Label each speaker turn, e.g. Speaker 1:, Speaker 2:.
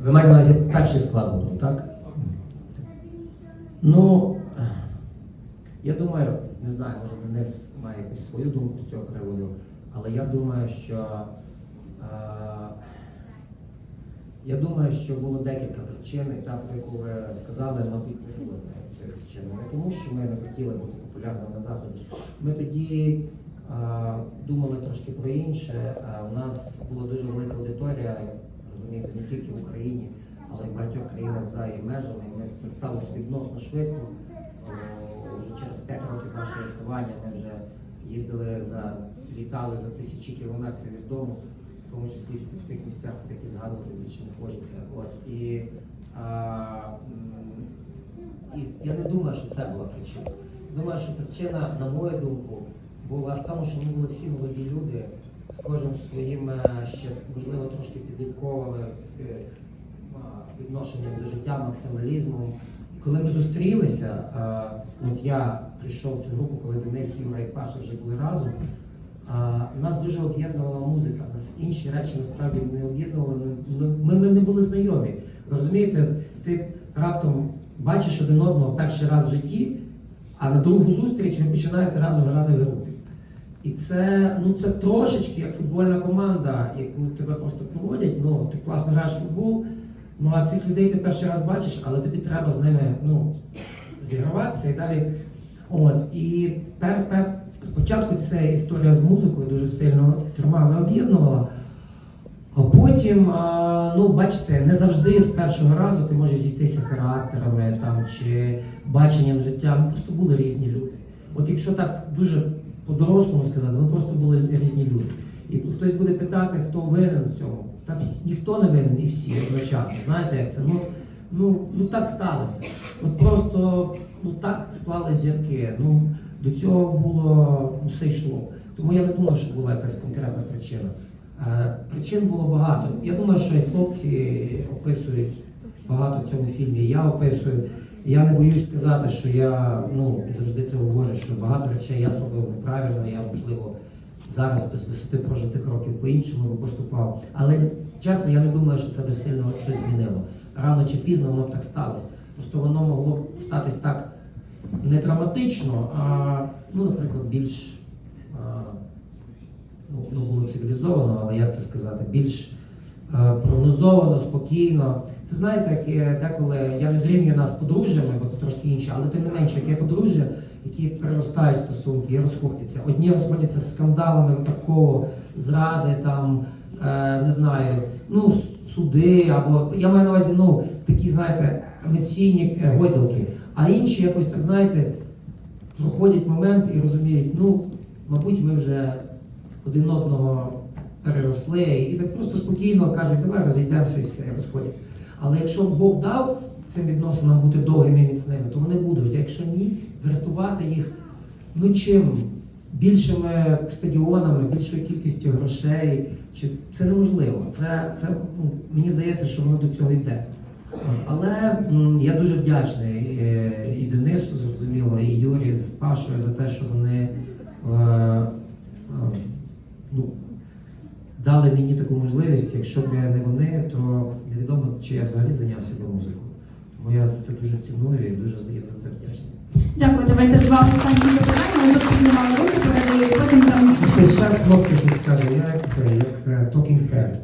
Speaker 1: Ви маєте на увазі перший склад гурту, так? Ну, я думаю, не знаю, може Денис має якусь свою думку з цього приводу, але я думаю, що е, я думаю, що було декілька причин, і та, про яку ви сказали, мабуть, не було цієї причини. Не тому, що ми не хотіли бути популярними на заході. Ми тоді е, думали трошки про інше. Е, у нас була дуже велика аудиторія, розумієте, не тільки в Україні, але й в багатьох країнах за її межами. Це сталося відносно швидко. Вже через 5 років нашого існування ми вже їздили за літали за тисячі кілометрів від дому, в тому числі в тих- місцях, про які згадувати більше не хочеться. От і, а, і я не думаю, що це була причина. Думаю, що причина, на мою думку, була в тому, що ми були всі молоді люди, кожен зі своїм е, ще можливо трошки підлітковими е, відношенням до життя, максималізмом. Коли ми зустрілися, е, от я прийшов в цю групу, коли Денис, Юра і Паша вже були разом. Нас дуже об'єднувала музика, нас інші речі насправді не об'єднували. Ми, ми не були знайомі. Розумієте, ти раптом бачиш один одного перший раз в житті, а на другу зустріч ви починаєте разом грати в групі. І це, ну, це трошечки як футбольна команда, яку тебе просто проводять. Ну, ти класно граєш в футбол, ну а цих людей ти перший раз бачиш, але тобі треба з ними ну, зіграватися і далі. От, і пер, пер, спочатку ця історія з музикою дуже сильно тримала, об'єднувала. А потім, ну, бачите, не завжди з першого разу ти можеш зійтися характерами там, чи баченням життя. Ми просто були різні люди. От якщо так дуже по-дорослому сказати, ми просто були різні люди. І хтось буде питати, хто винен в цьому. Та всі, ніхто не винен, і всі одночасно. Знаєте, як це? Ну, от, ну, ну так сталося. От просто ну, так склали зірки. Ну, до цього було ну, все йшло. Тому я не думаю, що була якась конкретна причина. Е, Причин було багато. Я думаю, що і хлопці описують багато в цьому фільмі. Я описую. Я не боюсь сказати, що я ну завжди це говорю, що багато речей я зробив неправильно. Я можливо зараз без висоти прожитих років по-іншому поступав. Але чесно, я не думаю, що це би сильно щось змінило. Рано чи пізно воно б так сталося. Просто воно могло б статись так не драматично, а ну, наприклад, більш а, ну, ну, було цивілізовано, але як це сказати, більш прогнозовано, спокійно. Це знаєте, як деколи я не зрівнюю з подружжями, бо це трошки інше, але тим не менше, як є подружжя, які переростають стосунки і розходяться. Одні розходяться з скандалами випадково, зради там. е, Не знаю, ну суди або я маю на увазі, ну такі, знаєте, емоційні е, гойдалки. А інші якось так знаєте, проходять момент і розуміють, ну, мабуть, ми вже один одного переросли, і так просто спокійно кажуть, давай розійдемося і все, розходяться. Але якщо Бог дав цим відносинам бути довгими і міцними, то вони будуть. Якщо ні, врятувати їх ну чим? Більшими стадіонами, більшою кількістю грошей. Чи це неможливо? Це, це ну, мені здається, що воно до цього йде. Але я дуже вдячний е, і Денису, зрозуміло, і Юрі з Пашою за те, що вони е, е, ну, дали мені таку можливість. Якщо б не вони, то невідомо, чи я взагалі зайнявся би музикою. Тому я це дуже ціную і дуже за за це вдячний.
Speaker 2: Дякую, давайте два останні запитання. Ми тут піднімали руки, передаю, потім там
Speaker 1: Щось час хлопці щось скаже, я як це, як е, Talking Head.